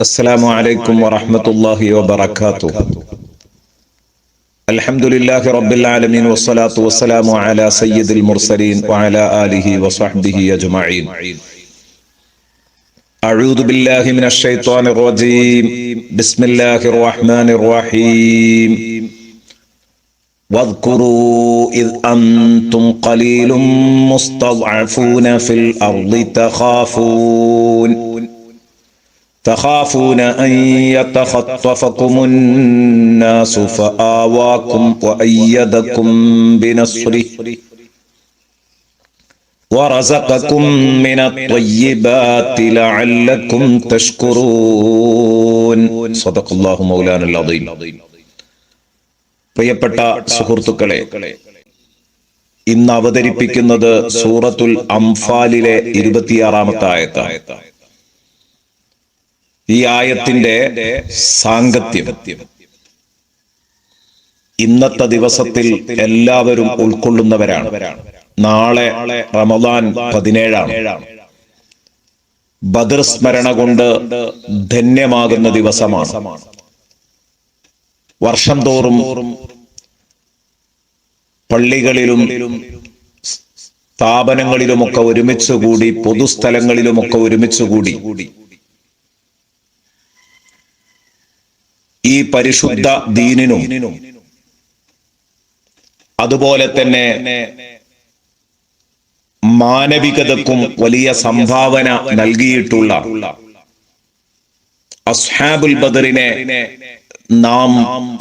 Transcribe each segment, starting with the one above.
السلام عليكم ورحمة الله وبركاته. الحمد لله رب العالمين والصلاة والسلام على سيد المرسلين وعلى آله وصحبه أجمعين. أعوذ بالله من الشيطان الرجيم. بسم الله الرحمن الرحيم. واذكروا إذ أنتم قليل مستضعفون في الأرض تخافون. تخافون أن يتخطفكم الناس فآواكم وأيدكم بنصره ورزقكم من الطيبات لعلكم تشكرون صدق الله مولانا العظيم പ്രിയപ്പെട്ട സുഹൃത്തുക്കളെ ഇന്ന് അവതരിപ്പിക്കുന്നത് സൂറത്തുൽ അംഫാലിലെ ഇരുപത്തിയാറാമത്തെ ആയത്താണ് ഈ ആയത്തിന്റെ സാങ്കത്യം. ഇന്നത്തെ ദിവസത്തിൽ എല്ലാവരും ഉൾക്കൊള്ളുന്നവരാണ്. നാളെ റമദാൻ പതിനേഴാണ്. ബദർ സ്മരണ കൊണ്ട് ധന്യമാകുന്ന ദിവസമാണ്. വർഷം തോറും പള്ളികളിലും സ്ഥാപനങ്ങളിലുമൊക്കെ ഒരുമിച്ച് കൂടി പൊതുസ്ഥലങ്ങളിലുമൊക്കെ ഒരുമിച്ച് കൂടി ഈ പരിശുദ്ധ ദീനിനും. അതുപോലെ തന്നെ മാനവികതക്കും വലിയ സംഭാവന നൽകിയിട്ടുള്ള അസ്ഹാബുൽ ബദറിനെ നാം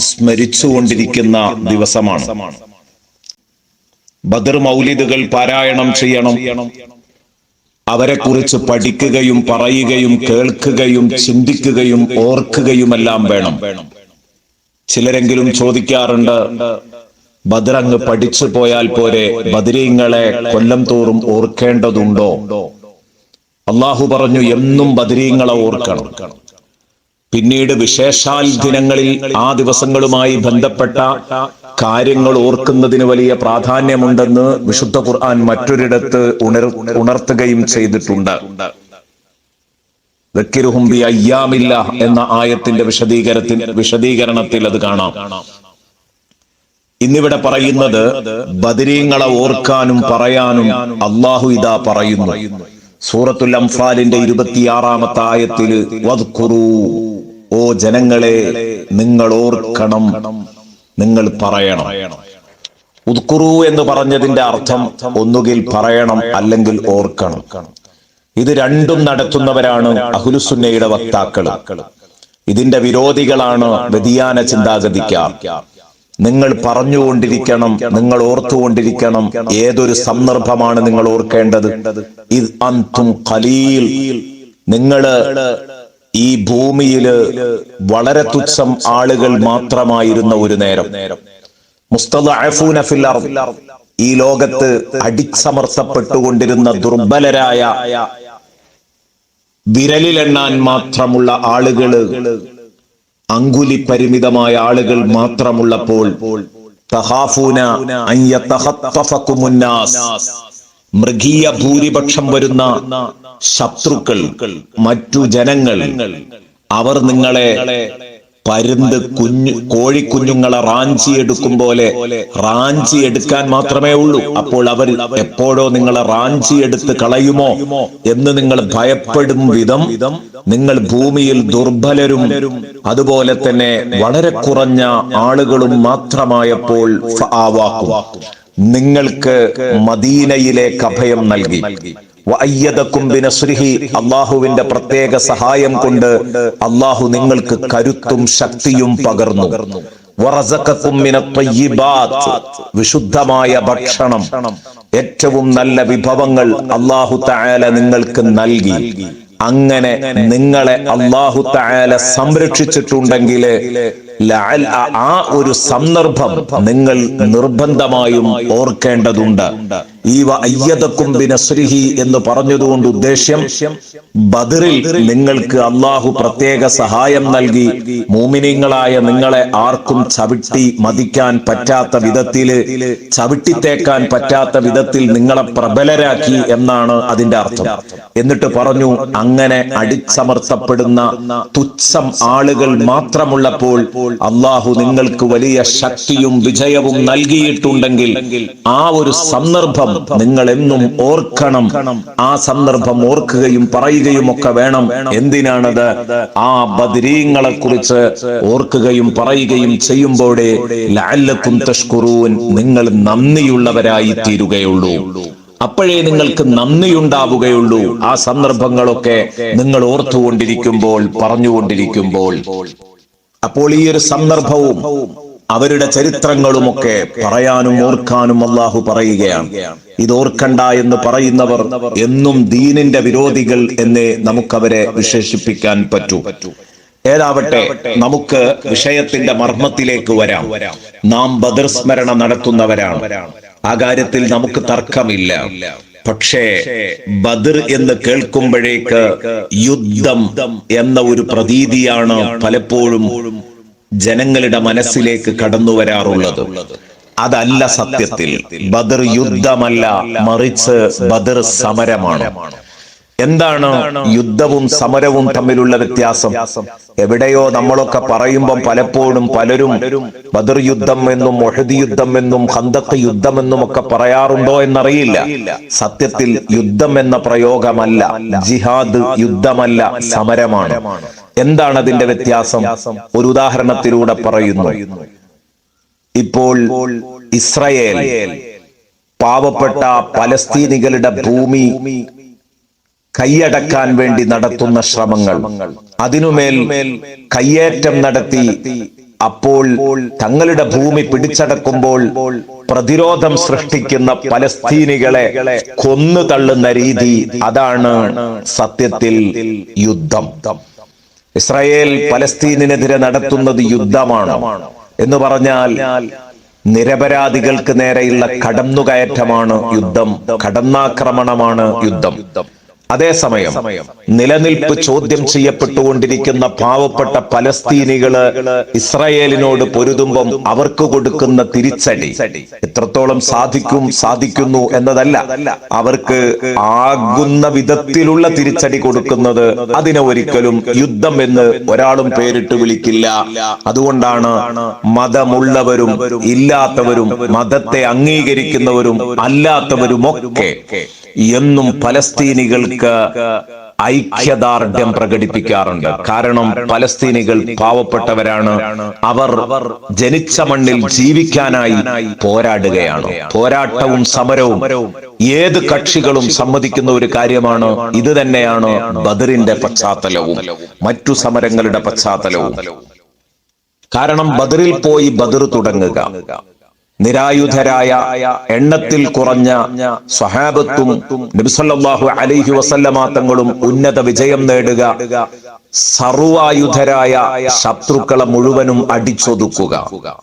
സ്മരിച്ചുകൊണ്ടിരിക്കുന്ന ദിവസമാണ്. ബദർ മൗലിദുകൾ പാരായണം ചെയ്യണം. അവരെ കുറിച്ച് പഠിക്കുകയും പറയുകയും കേൾക്കുകയും ചിന്തിക്കുകയും ഓർക്കുകയുമെല്ലാം വേണം. ചിലരെങ്കിലും ചോദിക്കാറുണ്ട് ബദറങ്ങ് പഠിച്ചു പോയാൽ പോരെ ബദരീങ്ങളെ കൊല്ലം തോറും ഓർക്കേണ്ടതുണ്ടോ? അള്ളാഹു പറഞ്ഞു എന്നും ബദരീങ്ങളെ ഓർക്കണം. പിന്നീട് വിശേഷാൽ ദിനങ്ങളിൽ ആ ദിവസങ്ങളുമായി ബന്ധപ്പെട്ട കാര്യങ്ങൾ ഓർക്കുന്നതിന് വലിയ പ്രാധാന്യമുണ്ടെന്ന് വിശുദ്ധ ഖുർആൻ മറ്റൊരിടത്ത് ഉണർ ഉണർത്തുകയും ചെയ്തിട്ടുണ്ട്. ബി അയ്യാമില്ല എന്ന ആയത്തിന്റെ വിശദീകരത്തിൽ വിശദീകരണത്തിൽ അത് കാണാം. ഇന്നിവിടെ പറയുന്നത് ബദരീങ്ങളെ ഓർക്കാനും പറയാനും അള്ളാഹു ഇതാ പറയുന്നു. സൂറത്തുൽ അംഫാലിന്റെ ഇരുപത്തിയാറാമത്തെ ആയത്തിൽ വദ്കുറു ഓ ജനങ്ങളെ നിങ്ങൾ ഓർക്കണം. നിങ്ങൾ പറയണം. ഉദ്കുറു എന്ന് പറഞ്ഞതിന്റെ അർത്ഥം ഒന്നുകിൽ പറയണം അല്ലെങ്കിൽ ഓർക്കണം. ഇത് രണ്ടും നടത്തുന്നവരാണ് അഹുലുസുന്നയുടെ വക്താക്കൾ ഇതിന്റെ വിരോധികളാണ് വ്യതിയാന ചിന്താഗതിക്കാർ. നിങ്ങൾ പറഞ്ഞുകൊണ്ടിരിക്കണം നിങ്ങൾ ഓർത്തുകൊണ്ടിരിക്കണം ഏതൊരു സന്ദർഭമാണ് നിങ്ങൾ ഓർക്കേണ്ടത്? ഇത് അന്തും ഖലീൽ. നിങ്ങൾ ഈ ഭൂമിയിൽ വളരെ തുച്ഛം ആളുകൾ മാത്രമായിരുന്ന ഒരു നേരം. ഈ ലോകത്ത് അടിച്ചമർത്തപ്പെട്ടുകൊണ്ടിരുന്ന ദുർബലരായ വിരലിലെണ്ണാൻ മാത്രമുള്ള ആളുകൾ അങ്കുലി പരിമിതമായ ആളുകൾ മാത്രമുള്ളപ്പോൾ തഹാഫൂന മൃഗീയ ഭൂരിപക്ഷം വരുന്ന ശത്രുക്കൾ മറ്റു ജനങ്ങൾ അവർ നിങ്ങളെ പരുന്ത് കുഞ്ഞു കോഴിക്കുഞ്ഞുങ്ങളെ റാഞ്ചി എടുക്കും പോലെ റാഞ്ചി എടുക്കാൻ മാത്രമേ ഉള്ളൂ. അപ്പോൾ അവർ എപ്പോഴോ നിങ്ങളെ റാഞ്ചി എടുത്ത് കളയുമോ എന്ന് നിങ്ങൾ ഭയപ്പെടും വിധം നിങ്ങൾ ഭൂമിയിൽ ദുർബലരും. അതുപോലെ തന്നെ വളരെ കുറഞ്ഞ ആളുകളും മാത്രമായപ്പോൾ നിങ്ങൾക്ക് മദീനയിലെ കഭയം നൽകി. അള്ളാഹുവിന്റെ പ്രത്യേക സഹായം കൊണ്ട് അള്ളാഹു നിങ്ങൾക്ക് കരുത്തും ശക്തിയും പകർന്നു. വിശുദ്ധമായ ഭക്ഷണം. ഏറ്റവും നല്ല വിഭവങ്ങൾ അള്ളാഹു തായാല നിങ്ങൾക്ക് നൽകി. അങ്ങനെ നിങ്ങളെ അള്ളാഹു തായാല സംരക്ഷിച്ചിട്ടുണ്ടെങ്കിൽ ആ ഒരു സന്ദർഭം നിങ്ങൾ നിർബന്ധമായും ഓർക്കേണ്ടതുണ്ട്. എന്ന് പറഞ്ഞതുകൊണ്ട് ഉദ്ദേശ്യം ബദറിൽ നിങ്ങൾക്ക് അള്ളാഹു പ്രത്യേക സഹായം നൽകി മൂമിനിങ്ങളായ നിങ്ങളെ ആർക്കും ചവിട്ടി മതിക്കാൻ പറ്റാത്ത വിധത്തിൽ ചവിട്ടിത്തേക്കാൻ പറ്റാത്ത വിധത്തിൽ നിങ്ങളെ പ്രബലരാക്കി എന്നാണ് അതിന്റെ അർത്ഥം. എന്നിട്ട് പറഞ്ഞു അങ്ങനെ അടിച്ചമർത്തപ്പെടുന്ന തുച്ഛം ആളുകൾ മാത്രമുള്ളപ്പോൾ അള്ളാഹു നിങ്ങൾക്ക് വലിയ ശക്തിയും വിജയവും നൽകിയിട്ടുണ്ടെങ്കിൽ ആ ഒരു സന്ദർഭം നിങ്ങൾ എന്നും ഓർക്കണം. ആ സന്ദർഭം ഓർക്കുകയും പറയുകയും ഒക്കെ വേണം. എന്തിനാണത്? ആ ബദരീങ്ങളെ കുറിച്ച് ഓർക്കുകയും പറയുകയും ചെയ്യുമ്പോഴേ ലാലക്കും തഷ്കുറൂൻ നിങ്ങൾ നന്ദിയുള്ളവരായി തീരുകയുള്ളൂ. അപ്പോഴേ നിങ്ങൾക്ക് നന്ദിയുണ്ടാവുകയുള്ളൂ. ആ സന്ദർഭങ്ങളൊക്കെ നിങ്ങൾ ഓർത്തുകൊണ്ടിരിക്കുമ്പോൾ പറഞ്ഞുകൊണ്ടിരിക്കുമ്പോൾ. അപ്പോൾ ഈ ഒരു സന്ദർഭവും അവരുടെ ചരിത്രങ്ങളുമൊക്കെ പറയാനും ഓർക്കാനും അള്ളാഹു പറയുകയാണ്. ഇതോർക്കണ്ട എന്ന് പറയുന്നവർ എന്നും ദീനിന്റെ വിരോധികൾ എന്നേ നമുക്കവരെ വിശേഷിപ്പിക്കാൻ പറ്റൂ. ഏതാവട്ടെ നമുക്ക് വിഷയത്തിന്റെ മർമ്മത്തിലേക്ക് വരാം. നാം ബദർ സ്മരണ നടത്തുന്നവരാണ്. ആ കാര്യത്തിൽ നമുക്ക് തർക്കമില്ല. പക്ഷേ ബദർ എന്ന് കേൾക്കുമ്പോഴേക്ക് യുദ്ധം എന്ന ഒരു പ്രതീതിയാണ് പലപ്പോഴും ജനങ്ങളുടെ മനസ്സിലേക്ക് കടന്നു വരാറുള്ളത്. അതല്ല സത്യത്തിൽ. ബദർ യുദ്ധമല്ല മറിച്ച് ബദർ സമരമാണ്. എന്താണ് യുദ്ധവും സമരവും തമ്മിലുള്ള വ്യത്യാസം? എവിടെയോ നമ്മളൊക്കെ പറയുമ്പം പലപ്പോഴും പലരും ബദർ യുദ്ധം എന്നും മൊഹദി യുദ്ധം എന്നും ഹന്തക്ക് യുദ്ധം എന്നും ഒക്കെ പറയാറുണ്ടോ എന്നറിയില്ല. സത്യത്തിൽ യുദ്ധം എന്ന പ്രയോഗമല്ല ജിഹാദ് യുദ്ധമല്ല സമരമാണ്. എന്താണ് അതിന്റെ വ്യത്യാസം? ഒരു ഉദാഹരണത്തിലൂടെ പറയുന്നു. ഇപ്പോൾ ഇസ്രയേൽ പാവപ്പെട്ട പലസ്തീനികളുടെ ഭൂമി കൈയടക്കാൻ വേണ്ടി നടത്തുന്ന ശ്രമങ്ങൾ. അതിനുമേൽ കയ്യേറ്റം നടത്തി അപ്പോൾ തങ്ങളുടെ ഭൂമി പിടിച്ചടക്കുമ്പോൾ പ്രതിരോധം സൃഷ്ടിക്കുന്ന പലസ്തീനികളെ കൊന്നു തള്ളുന്ന രീതി അതാണ് സത്യത്തിൽ യുദ്ധം. ഇസ്രായേൽ പലസ്തീനെതിരെ നടത്തുന്നത് യുദ്ധമാണ് എന്ന് പറഞ്ഞാൽ നിരപരാധികൾക്ക് നേരെയുള്ള കടന്നുകയറ്റമാണ് യുദ്ധം. കടന്നാക്രമണമാണ് യുദ്ധം. അതേസമയം നിലനിൽപ്പ് ചോദ്യം ചെയ്യപ്പെട്ടുകൊണ്ടിരിക്കുന്ന പാവപ്പെട്ട പലസ്തീനികൾ ഇസ്രായേലിനോട് പൊരുതുമ്പം അവർക്ക് കൊടുക്കുന്ന തിരിച്ചടി എത്രത്തോളം സാധിക്കും സാധിക്കുന്നു എന്നതല്ല. അവർക്ക് ആകുന്ന വിധത്തിലുള്ള തിരിച്ചടി കൊടുക്കുന്നത് അതിനെ ഒരിക്കലും യുദ്ധം എന്ന് ഒരാളും പേരിട്ട് വിളിക്കില്ല. അതുകൊണ്ടാണ് മതമുള്ളവരും ഇല്ലാത്തവരും മതത്തെ അംഗീകരിക്കുന്നവരും അല്ലാത്തവരുമൊക്കെ എന്നും പലസ്തീനികൾക്ക് ഐക്യദാർഢ്യം പ്രകടിപ്പിക്കാറുണ്ട്. കാരണം പലസ്തീനികൾ പാവപ്പെട്ടവരാണ്. അവർ ജനിച്ച മണ്ണിൽ ജീവിക്കാനായി പോരാടുകയാണ്. പോരാട്ടവും സമരവും ഏത് കക്ഷികളും സമ്മതിക്കുന്ന ഒരു കാര്യമാണ്. ഇത് തന്നെയാണ് ബദറിന്റെ പശ്ചാത്തലവും. മറ്റു സമരങ്ങളുടെ പശ്ചാത്തലവും. കാരണം ബദറിൽ പോയി ബദർ തുടങ്ങുക. നിരായുധരായ എണ്ണത്തിൽ കുറഞ്ഞ സ്വഹാബത്തും നബിസല്ലാഹു അലൈഹി വസല്ലമാത്തങ്ങളും ഉന്നത വിജയം നേടുക സർവായുധരായ ശത്രുക്കളെ മുഴുവനും അടിച്ചൊതുക്കുക.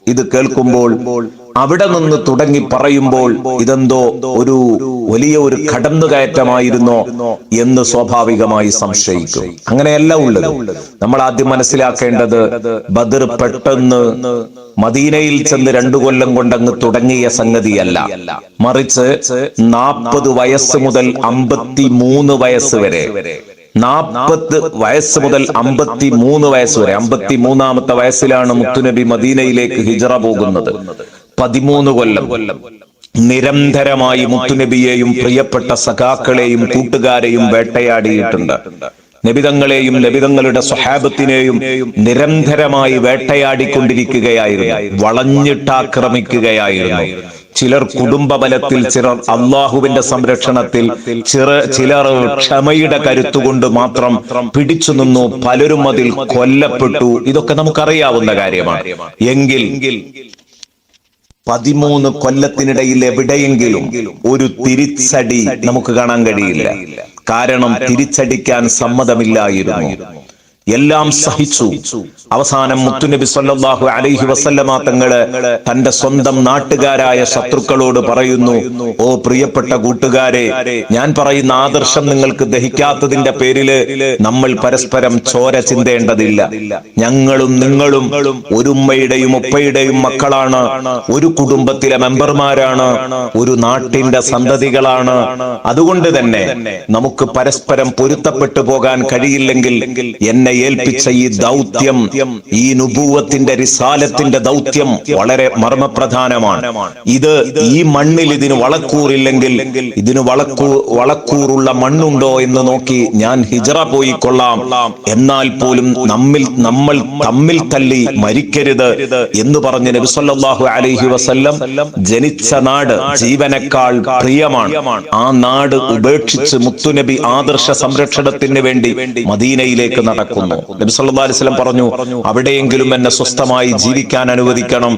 ഇത് കേൾക്കുമ്പോൾ അവിടെ നിന്ന് തുടങ്ങി പറയുമ്പോൾ ഇതെന്തോ ഒരു വലിയ ഒരു കടന്നുകയറ്റമായിരുന്നോ എന്ന് സ്വാഭാവികമായി സംശയിക്കും. അങ്ങനെയല്ല ഉള്ളത്. നമ്മൾ ആദ്യം മനസ്സിലാക്കേണ്ടത് ബദർ പെട്ടെന്ന് മദീനയിൽ ചെന്ന് രണ്ടു കൊല്ലം കൊണ്ടങ്ങ് തുടങ്ങിയ സംഗതിയല്ല. മറിച്ച് നാൽപ്പത് വയസ്സ് മുതൽ അമ്പത്തി മൂന്ന് വയസ്സ് വരെ. നാൽപ്പത് വയസ്സ് മുതൽ അമ്പത്തി മൂന്ന് വയസ്സ് വരെ. അമ്പത്തി മൂന്നാമത്തെ വയസ്സിലാണ് മുത്തുനബി മദീനയിലേക്ക് ഹിജറ പോകുന്നത്. പതിമൂന്ന് കൊല്ലം നിരന്തരമായി മുത്തുനബിയെയും പ്രിയപ്പെട്ട സഖാക്കളെയും കൂട്ടുകാരെയും വേട്ടയാടിയിട്ടുണ്ട്. നബിതങ്ങളെയും നബിതങ്ങളുടെ സ്വഹാബത്തിനെയും നിരന്തരമായി വേട്ടയാടിക്കൊണ്ടിരിക്കുകയായിരുന്നു. വളഞ്ഞിട്ടാക്രമിക്കുകയായിരുന്നു. ചിലർ കുടുംബബലത്തിൽ ചിലർ അള്ളാഹുവിന്റെ സംരക്ഷണത്തിൽ ചിറ ചിലർ ക്ഷമയുടെ കരുത്തുകൊണ്ട് മാത്രം പിടിച്ചു നിന്നു പലരും അതിൽ കൊല്ലപ്പെട്ടു. ഇതൊക്കെ നമുക്കറിയാവുന്ന കാര്യമാണ്. എങ്കിൽ പതിമൂന്ന് കൊല്ലത്തിനിടയിൽ എവിടെയെങ്കിലും ഒരു തിരിച്ചടി നമുക്ക് കാണാൻ കഴിയില്ല. കാരണം തിരിച്ചടിക്കാൻ സമ്മതമില്ലായിരുന്നു. എല്ലാം സഹിച്ചു. അവസാനം മുത്തുനബി സല്ലല്ലാഹു അലൈഹി വസല്ലമ തങ്ങൾ തന്റെ സ്വന്തം നാട്ടുകാരായ ശത്രുക്കളോട് പറയുന്നു ഓ പ്രിയപ്പെട്ട കൂട്ടുകാരെ ഞാൻ പറയുന്ന ആദർശം നിങ്ങൾക്ക് ദഹിക്കാത്തതിന്റെ പേരിൽ നമ്മൾ പരസ്പരം ചോര ചിന്തേണ്ടതില്ല. ഞങ്ങളും നിങ്ങളും ഒരു ഉമ്മയുടെയും ഉപ്പയുടെയും മക്കളാണ് ഒരു കുടുംബത്തിലെ മെമ്പർമാരാണ് ഒരു നാട്ടിന്റെ സന്തതികളാണ്. അതുകൊണ്ട് തന്നെ നമുക്ക് പരസ്പരം പൊരുത്തപ്പെട്ടു പോകാൻ കഴിയില്ലെങ്കിൽ എന്നെ ഏൽപ്പിച്ച ഈ ദൗത്യം ഈ നുപൂവത്തിന്റെ റിസാലത്തിന്റെ ദൗത്യം വളരെ മർമ്മപ്രധാനമാണ്. ഇത് ഈ മണ്ണിൽ ഇതിന് വളക്കൂറില്ലെങ്കിൽ ഇതിന് വളക്കൂ വളക്കൂറുള്ള മണ്ണുണ്ടോ എന്ന് നോക്കി ഞാൻ ഹിജറ പോയി കൊള്ളാം. എന്നാൽ പോലും നമ്മിൽ നമ്മൾ തമ്മിൽ തല്ലി മരിക്കരുത് എന്ന് പറഞ്ഞ് നബി സല്ലല്ലാഹു അലൈഹി വസല്ലം ജനിച്ച നാട് ജീവനേക്കാൾ പ്രിയമാണ്. ആ നാട് ഉപേക്ഷിച്ച് മുത്തുനബി ആദർശ സംരക്ഷണത്തിന് വേണ്ടി മദീനയിലേക്ക് നടക്കുന്നു. നബി സല്ലല്ലാഹു അലൈഹി വസല്ലം പറഞ്ഞു അവിടെയെങ്കിലും എന്നെ സ്വസ്ഥമായി ജീവിക്കാൻ അനുവദിക്കണം.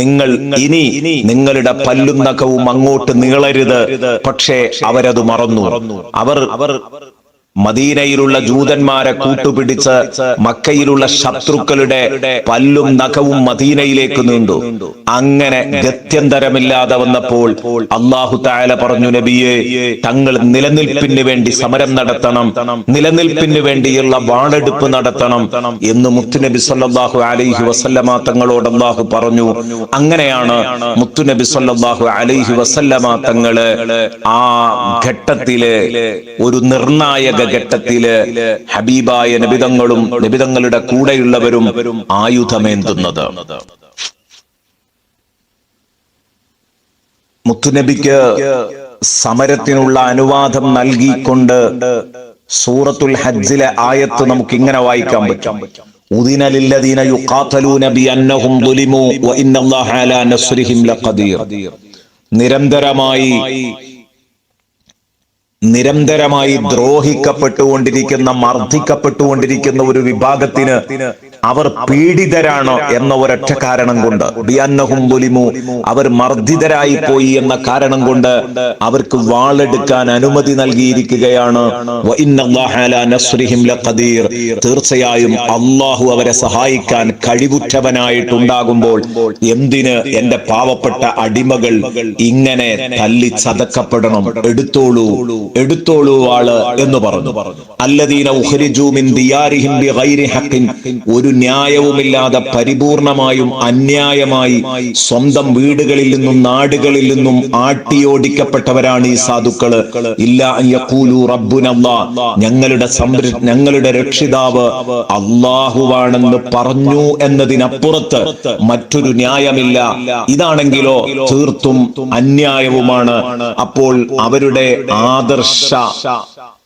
നിങ്ങൾ ഇനി നിങ്ങളുടെ പല്ലും നഖവും അങ്ങോട്ട് നീളരുത്. പക്ഷേ അവരത് മറന്നു. അവർ അവർ മദീനയിലുള്ള ജൂതന്മാരെ കൂട്ടുപിടിച്ച് മക്കയിലുള്ള ശത്രുക്കളുടെ പല്ലും നഖവും മദീനയിലേക്ക് നീണ്ടു. അങ്ങനെ ഗത്യന്തരമില്ലാതെ വന്നപ്പോൾ അള്ളാഹു താല പറഞ്ഞു നബിയെ തങ്ങൾ നിലനിൽപ്പിന് വേണ്ടി സമരം നടത്തണം നിലനിൽപ്പിന് വേണ്ടിയുള്ള വാളെടുപ്പ് നടത്തണം എന്ന് മുത്തുനബി സല്ലാഹു അലൈഹി വസല്ലമ തങ്ങളോട് അള്ളാഹു പറഞ്ഞു. അങ്ങനെയാണ് മുത്തുനബി സല്ലാഹു അലൈഹി വസല്ലമ തങ്ങൾ ആ ഘട്ടത്തിൽ ഒരു നിർണായക ഘട്ടത്തിൽ ഹബീബായ നിബിതങ്ങളും നിബിതങ്ങളുടെ കൂടെയുള്ളവരും ആയുധമേന്തുന്നത്. മുത്തുനബിക്ക് സമരത്തിനുള്ള അനുവാദം നൽകിക്കൊണ്ട് സൂറത്തുൽ ഹജ്ജിലെ ആയത്ത് നമുക്ക് ഇങ്ങനെ വായിക്കാൻ പറ്റും. ലില്ലദീന അലാ ലഖദീർ. നിരന്തരമായി നിരന്തരമായി ദ്രോഹിക്കപ്പെട്ടുകൊണ്ടിരിക്കുന്ന മർദ്ദിക്കപ്പെട്ടുകൊണ്ടിരിക്കുന്ന ഒരു വിഭാഗത്തിന് അവർ പീഡിതരാണ് എന്ന ഒരൊറ്റ കാരണം കൊണ്ട്. അവർ മർദ്ദിതരായി പോയി എന്ന കാരണം കൊണ്ട് അവർക്ക് വാളെടുക്കാൻ അനുമതി നൽകിയിരിക്കുകയാണ്. തീർച്ചയായും അള്ളാഹു അവരെ സഹായിക്കാൻ കഴിവുറ്റവനായിട്ടുണ്ടാകുമ്പോൾ എന്തിന് എന്റെ പാവപ്പെട്ട അടിമകൾ ഇങ്ങനെ തല്ലി ചതക്കപ്പെടണം? എടുത്തോളൂ എടുത്തോളൂ ആൾ എന്ന് പറഞ്ഞു. അല്ലദീന ഉഖ്രിജൂ ഒരു ന്യായവുമില്ലാതെ പരിപൂർണമായും അന്യായമായി സ്വന്തം വീടുകളിൽ നിന്നും നാടുകളിൽ നിന്നും ആട്ടിയോടിക്കപ്പെട്ടവരാണ് ഈ സാധുക്കൾ. ഇല്ല യഖൂലു ഞങ്ങളുടെ സംര ഞങ്ങളുടെ രക്ഷിതാവ് അള്ളാഹുവാണെന്ന് പറഞ്ഞു എന്നതിനപ്പുറത്ത് മറ്റൊരു ന്യായമില്ല. ഇതാണെങ്കിലോ തീർത്തും അന്യായവുമാണ്. അപ്പോൾ അവരുടെ ആദർശ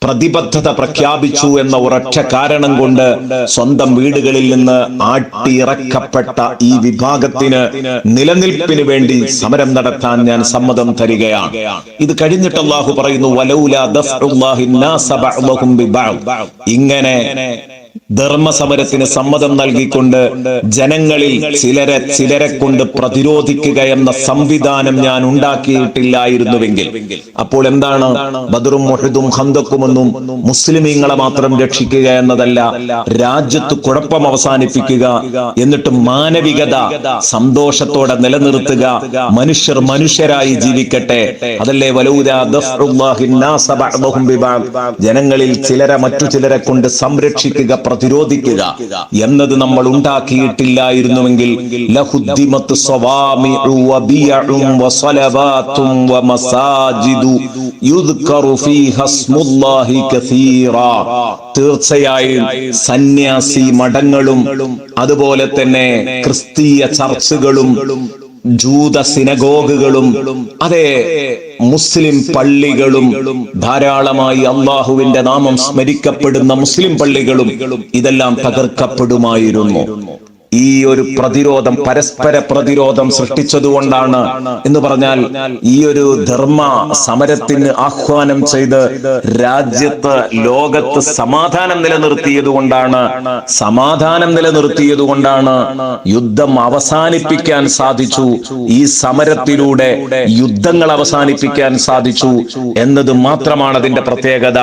പ്രതിബദ്ധത പ്രഖ്യാപിച്ചു എന്ന ഒരൊറ്റ കാരണം കൊണ്ട് സ്വന്തം വീടുകളിൽ നിന്ന് ആട്ടിയിറക്കപ്പെട്ട ഈ വിഭാഗത്തിന് നിലനിൽപ്പിന് വേണ്ടി സമരം നടത്താൻ ഞാൻ സമ്മതം തരികയാണ്. ഇത് കഴിഞ്ഞിട്ട് അള്ളാഹു പറയുന്നു ഇങ്ങനെ ധർമ്മസമരത്തിന് സമ്മതം നൽകിക്കൊണ്ട് ജനങ്ങളിൽ ചിലരെ ചിലരെ കൊണ്ട് പ്രതിരോധിക്കുക എന്ന സംവിധാനം ഞാൻ ഉണ്ടാക്കിയിട്ടില്ലായിരുന്നുവെങ്കിൽ. അപ്പോൾ എന്താണ്? ബദറും മുഹദും ഹന്തക്കുമെന്നും മുസ്ലിമീങ്ങളെ മാത്രം രക്ഷിക്കുക എന്നതല്ല രാജ്യത്ത് കുഴപ്പം അവസാനിപ്പിക്കുക എന്നിട്ട് മാനവികത സന്തോഷത്തോടെ നിലനിർത്തുക. മനുഷ്യർ മനുഷ്യരായി ജീവിക്കട്ടെ. അതല്ലേ? ബിബഅദ് ജനങ്ങളിൽ ചിലരെ മറ്റു ചിലരെ കൊണ്ട് സംരക്ഷിക്കുക പ്രതിരോധിക്കുക എന്നത് നമ്മൾ ഉണ്ടാക്കിയിട്ടില്ലായിരുന്നുവെങ്കിൽ വമസാജിദു തീർച്ചയായും സന്യാസി മഠങ്ങളും അതുപോലെ തന്നെ ക്രിസ്തീയ ചർച്ചുകളും ജൂത സിനഗോഗുകളും അതെ മുസ്ലിം പള്ളികളും ധാരാളമായി അള്ളാഹുവിന്റെ നാമം സ്മരിക്കപ്പെടുന്ന മുസ്ലിം പള്ളികളും ഇതെല്ലാം തകർക്കപ്പെടുമായിരുന്നു. ഈ ഒരു പ്രതിരോധം പരസ്പര പ്രതിരോധം സൃഷ്ടിച്ചതുകൊണ്ടാണ് എന്ന് പറഞ്ഞാൽ ഈ ഒരു ധർമ്മ സമരത്തിന് ആഹ്വാനം ചെയ്ത് രാജ്യത്ത് ലോകത്ത് സമാധാനം നിലനിർത്തിയത് കൊണ്ടാണ് സമാധാനം നിലനിർത്തിയത് കൊണ്ടാണ് യുദ്ധം അവസാനിപ്പിക്കാൻ സാധിച്ചു. ഈ സമരത്തിലൂടെ യുദ്ധങ്ങൾ അവസാനിപ്പിക്കാൻ സാധിച്ചു എന്നത് മാത്രമാണ് അതിന്റെ പ്രത്യേകത.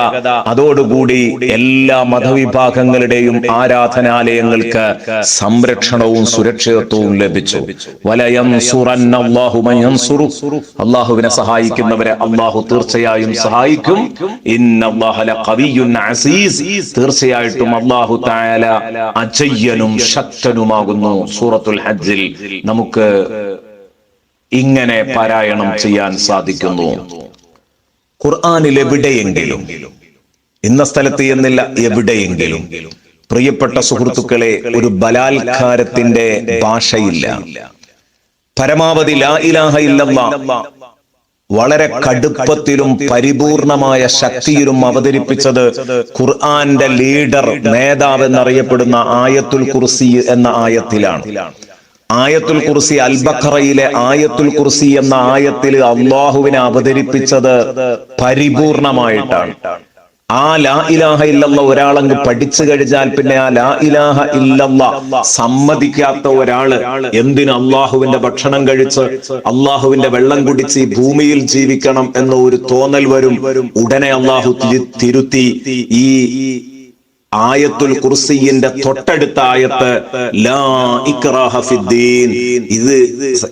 അതോടുകൂടി എല്ലാ മതവിഭാഗങ്ങളുടെയും ആരാധനാലയങ്ങൾക്ക് സംരക്ഷണവും സുരക്ഷിതത്വവും ലഭിച്ചു. അള്ളാഹുവിനെ സഹായിക്കുന്നവരെ അള്ളാഹു തീർച്ചയായും സഹായിക്കും. തീർച്ചയായിട്ടും അള്ളാഹു തആല അജയ്യനും ശക്തനുമാകുന്നു സൂറത്തുൽ ഹജ്ജിൽ. നമുക്ക് ഇങ്ങനെ പാരായണം ചെയ്യാൻ സാധിക്കുന്നു. ഖുർആാനിൽ എവിടെയെങ്കിലും ഇന്ന സ്ഥലത്ത് എന്നില്ല എവിടെയെങ്കിലും പ്രിയപ്പെട്ട സുഹൃത്തുക്കളെ ഒരു ബലാത്കാരത്തിന്റെ ഭാഷയില്ല. പരമാവധി ലാ ഇലാഹ ഇല്ലല്ല. വളരെ കടുപ്പത്തിലും പരിപൂർണമായ ശക്തിയിലും അവതരിപ്പിച്ചത് ഖുർആന്റെ ലീഡർ നേതാവ് എന്നറിയപ്പെടുന്ന ആയത്തുൽ കുർസി എന്ന ആയത്തിലാണ്. ആയത്തുൽ കുർസി അൽ ബഖറയിലെ ആയത്തുൽ കുർസി എന്ന ആയത്തിൽ അള്ളാഹുവിനെ അവതരിപ്പിച്ചത് പരിപൂർണമായിട്ടാണ്. ആ ലാ ഇലാഹ ഇല്ലല്ല ഒരാളങ്ങ് പഠിച്ചു കഴിഞ്ഞാൽ പിന്നെ ആ ലാ ഇലാഹ ഇല്ലല്ല സമ്മതിക്കാത്ത ഒരാൾ എന്തിന് അള്ളാഹുവിന്റെ ഭക്ഷണം കഴിച്ച് അള്ളാഹുവിന്റെ വെള്ളം കുടിച്ച് ഈ ഭൂമിയിൽ ജീവിക്കണം എന്ന ഒരു തോന്നൽ വരും. ഉടനെ അള്ളാഹു തിരുത്തി ഈ ആയത്തുൽ കുർസിയിന്റെ തൊട്ടടുത്ത ആയത്ത് ലാ ഇക്റാഹ ഫിദ്ദീൻ. ഇത്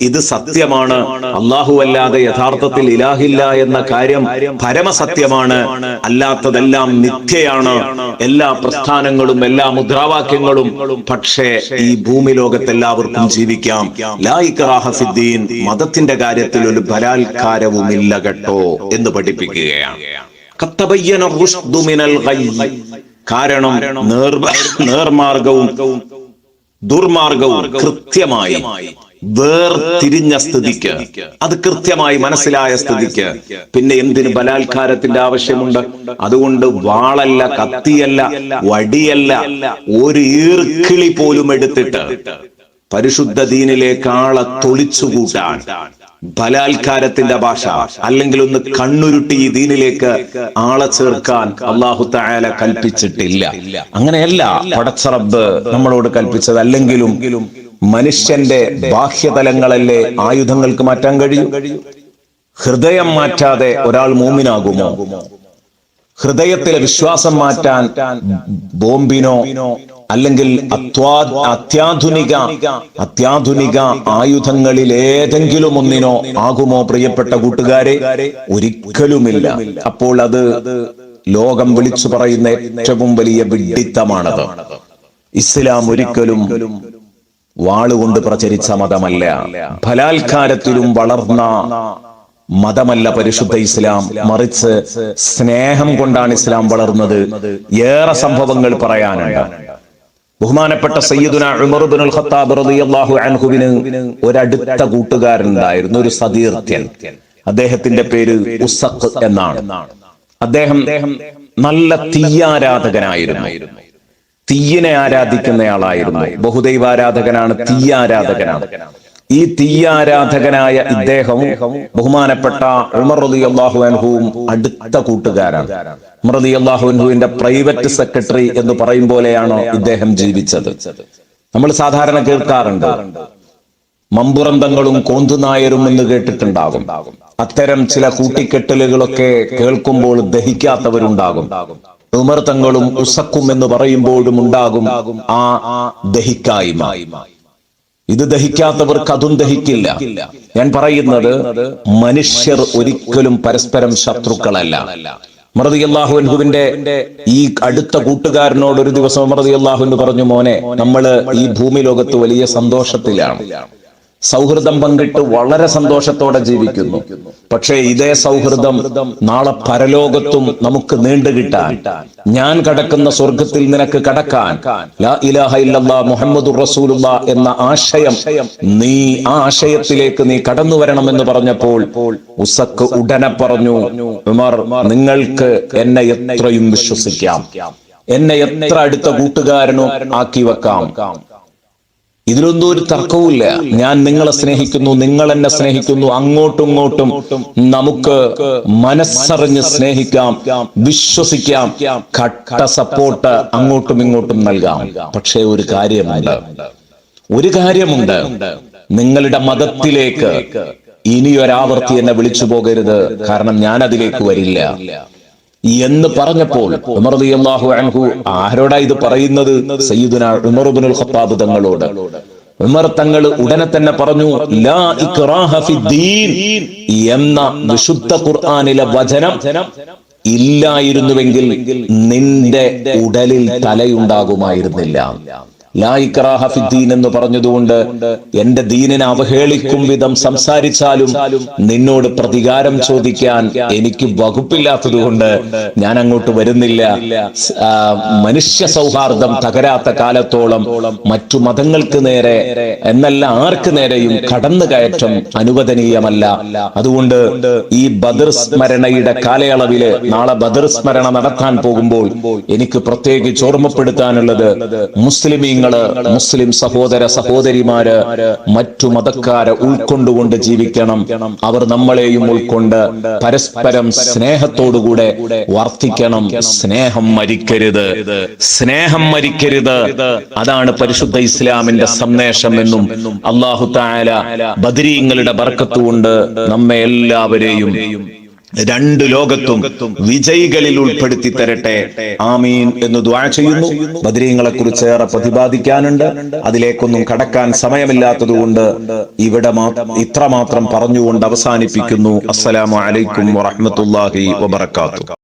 ഇത് സത്യമാണ്. അള്ളാഹു അല്ലാതെ യഥാർത്ഥത്തിൽ ഇലാഹില്ല എന്ന കാര്യം പരമസത്യമാണ്. അല്ലാത്തതെല്ലാം മിഥ്യയാണ്. എല്ലാ പ്രസ്ഥാനങ്ങളും എല്ലാ മുദ്രാവാക്യങ്ങളും പക്ഷേ ഈ ഭൂമി ലോകത്ത് എല്ലാവർക്കും ജീവിക്കാം. ലാ ഇക്റാഹ ഫിദ്ദീൻ മതത്തിന്റെ കാര്യത്തിൽ ഒരു ബലാത്കാരവുമില്ല കേട്ടോ എന്ന് പഠിപ്പിക്കുകയാണ്. കാരണം നേർമ നേർമാർഗവും ദുർമാർഗവും കൃത്യമായി വേർതിരിഞ്ഞ സ്ഥിതിക്ക്. അത് കൃത്യമായി മനസ്സിലായ സ്ഥിതിക്ക്. പിന്നെ എന്തിന് ബലാത്കാരത്തിന്റെ ആവശ്യമുണ്ട്? അതുകൊണ്ട് വാളല്ല കത്തിയല്ല വടിയല്ല ഒരു ഈർക്കിളി പോലും എടുത്തിട്ട് പരിശുദ്ധ ദീനിലേക്ക് ആളെ തൊളിച്ചുകൂട്ടാൻ ബലാത്കാരത്തിന്റെ ഭാഷ. അല്ലെങ്കിൽ ഒന്ന് കണ്ണുരുട്ടി ഈ ദീനിലേക്ക് ആളെ ചേർക്കാൻ അള്ളാഹു തായാല കൽപ്പിച്ചിട്ടില്ല. അങ്ങനെയല്ല പടച്ചറബ് നമ്മളോട് കൽപ്പിച്ചത്. അല്ലെങ്കിലും മനുഷ്യന്റെ ബാഹ്യതലങ്ങളല്ലേ ആയുധങ്ങൾക്ക് മാറ്റാൻ കഴിയും? ഹൃദയം മാറ്റാതെ ഒരാൾ മൂമിനാകുമോ? ഹൃദയത്തിലെ വിശ്വാസം മാറ്റാൻ ബോംബിനോ അല്ലെങ്കിൽ അത്യാധുനിക അത്യാധുനിക ആയുധങ്ങളിൽ ഏതെങ്കിലും ഒന്നിനോ ആകുമോ പ്രിയപ്പെട്ട കൂട്ടുകാരെ? ഒരിക്കലുമില്ല. അപ്പോൾ അത് ലോകം വിളിച്ചു പറയുന്ന ഏറ്റവും വലിയ വിഡിത്തമാണത്. ഇസ്ലാം ഒരിക്കലും വാളുകൊണ്ട് പ്രചരിച്ച മതമല്ല. ബലാത്കാരത്തിലും വളർന്ന മതമല്ല പരിശുദ്ധ ഇസ്ലാം. മറിച്ച് സ്നേഹം കൊണ്ടാണ് ഇസ്ലാം വളർന്നത്. ഏറെ സംഭവങ്ങൾ പറയാനുണ്ട്. ബഹുമാനപ്പെട്ട സയ്യിദുന ഉമർ ബിൻ ഖത്താബ് റളിയല്ലാഹു അൻഹുവിന് ഒരടുത്ത കൂട്ടുകാരനുണ്ടായിരുന്നു ഒരു സതീർത്ഥ്യൻ. അദ്ദേഹത്തിന്റെ പേര് ഉസഖ് എന്നാണ്. അദ്ദേഹം നല്ല തീയാരാധകനായിരുന്നു തീയിനെ ആരാധിക്കുന്നയാളായിരുന്നു. ബഹുദൈവാരാധകനാണ് തീയാരാധകനാണ് ഈ തീയാരാധകനായ ഇദ്ദേഹം ബഹുമാനപ്പെട്ട ഉമർ റളിയല്ലാഹു അൻഹുവും അടുത്ത കൂട്ടുകാരാണ്. ഉമർ റളിയല്ലാഹു അൻഹുവിന്റെ പ്രൈവറ്റ് സെക്രട്ടറി എന്ന് പറയും പോലെയാണ് ഇദ്ദേഹം ജീവിച്ചത്. നമ്മൾ സാധാരണ കേൾക്കാറുണ്ട് മമ്പുറന്തങ്ങളും കോന്തുനായരും എന്ന് കേട്ടിട്ടുണ്ടാകും. അത്തരം ചില കൂട്ടിക്കെട്ടലുകളൊക്കെ കേൾക്കുമ്പോൾ ദഹിക്കാത്തവരുണ്ടാകും. ഉമർ തങ്ങളും ഉസക്കും എന്ന് പറയുമ്പോഴും ഉണ്ടാകും ആ ദഹിക്കായ്മ. ഇത് ദഹിക്കാത്തവർക്ക് അതും ദഹിക്കില്ല. ഞാൻ പറയുന്നത് മനുഷ്യർ ഒരിക്കലും പരസ്പരം ശത്രുക്കളല്ല. മറതി അള്ളാഹുവിന്റെ ഈ അടുത്ത കൂട്ടുകാരനോട് ഒരു ദിവസം മറതി അള്ളാഹു പറഞ്ഞു മോനെ നമ്മൾ ഈ ഭൂമി ലോകത്ത് വലിയ സന്തോഷത്തിലാണ്. സൗഹൃദം പങ്കിട്ട് വളരെ സന്തോഷത്തോടെ ജീവിക്കുന്നു. പക്ഷേ ഇതേ സൗഹൃദം നാളെ പരലോകത്തും നമുക്ക് നീണ്ടു കിട്ടാൻ. ഞാൻ കടക്കുന്ന സ്വർഗത്തിൽ നിനക്ക് കടക്കാൻ. മുഹമ്മദ് റസൂലുള്ള എന്ന ആശയം നീ ആ ആശയത്തിലേക്ക് നീ കടന്നു വരണമെന്ന് പറഞ്ഞപ്പോൾ ഉസക്ക് ഉടനെ പറഞ്ഞു ഉമർ നിങ്ങൾക്ക് എന്നെ എത്രയും വിശ്വസിക്കാം. എന്നെ എത്ര അടുത്ത കൂട്ടുകാരനോ ആക്കി വെക്കാം. ഇതിലൊന്നും ഒരു തർക്കവുമില്ല. ഞാൻ നിങ്ങളെ സ്നേഹിക്കുന്നു നിങ്ങൾ എന്നെ സ്നേഹിക്കുന്നു. അങ്ങോട്ടും ഇങ്ങോട്ടും നമുക്ക് മനസ്സറിഞ്ഞ് സ്നേഹിക്കാം വിശ്വസിക്കാം കട്ട സപ്പോർട്ട് അങ്ങോട്ടും ഇങ്ങോട്ടും നൽകാം. പക്ഷേ ഒരു കാര്യമുണ്ട്. ഒരു കാര്യമുണ്ട്. നിങ്ങളുടെ മതത്തിലേക്ക് ഇനിയൊരാവർത്തി എന്നെ വിളിച്ചു പോകരുത്. കാരണം ഞാൻ അതിലേക്ക് വരില്ല. എന്ന് പറഞ്ഞപ്പോൾ ഉമർ അൻഹു ആരോടാ ഇത് പറയുന്നത്? ഉമർ ഖത്താബ് തങ്ങളോട്. ഉമർ തങ്ങൾ ഉടനെ തന്നെ പറഞ്ഞു ലാ ഇക്റാഹ ഫിദ്ദീൻ എന്ന വിശുദ്ധ ഖുർആനിലെ വചനം ഇല്ലായിരുന്നുവെങ്കിൽ നിന്റെ ഉടലിൽ തലയുണ്ടാകുമായിരുന്നില്ല. ലാ ഫിദ്ദീൻ എന്ന് പറഞ്ഞതുകൊണ്ട് എന്റെ ദീനിനെ അവഹേളിക്കും വിധം സംസാരിച്ചാലും നിന്നോട് പ്രതികാരം ചോദിക്കാൻ എനിക്ക് വകുപ്പില്ലാത്തതുകൊണ്ട് ഞാൻ അങ്ങോട്ട് വരുന്നില്ല. മനുഷ്യ സൗഹാർദ്ദം തകരാത്ത കാലത്തോളം മറ്റു മതങ്ങൾക്ക് നേരെ എന്നല്ല ആർക്ക് നേരെയും കടന്നു കയറ്റം അനുവദനീയമല്ല. അതുകൊണ്ട് ഈ ബദർ സ്മരണയുടെ കാലയളവിൽ നാളെ ബദർ സ്മരണ നടത്താൻ പോകുമ്പോൾ എനിക്ക് പ്രത്യേകിച്ച് ഓർമ്മപ്പെടുത്താനുള്ളത് മുസ്ലിമീങ്ങൾ മുസ്ലിം സഹോദര സഹോദരിമാര് മറ്റു മതക്കാരെ ഉൾക്കൊണ്ടുകൊണ്ട് ജീവിക്കണം. അവർ നമ്മളെയും ഉൾക്കൊണ്ട് പരസ്പരം സ്നേഹത്തോടുകൂടെ വർത്തിക്കണം. സ്നേഹം മരിക്കരുത്. സ്നേഹം മരിക്കരുത്. അതാണ് പരിശുദ്ധ ഇസ്ലാമിന്റെ സന്ദേശം എന്നും അള്ളാഹു താല ബദരീങ്ങളുടെ ബർക്കത്തുകൊണ്ട് നമ്മെ എല്ലാവരെയും രണ്ട് ലോകത്തും വിജയികളിൽ ഉൾപ്പെടുത്തി തരട്ടെ. ആമീൻ എന്ന് ദ്വാ ചെയ്യുന്നു. ബദരീങ്ങളെ കുറിച്ച് ഏറെ പ്രതിപാദിക്കാനുണ്ട്. അതിലേക്കൊന്നും കടക്കാൻ സമയമില്ലാത്തതുകൊണ്ട് ഇവിടെ ഇത്രമാത്രം പറഞ്ഞുകൊണ്ട് അവസാനിപ്പിക്കുന്നു. അസ്സലാമു അലൈക്കും വറഹ്മത്തുള്ളാഹി വബറകാതുഹു.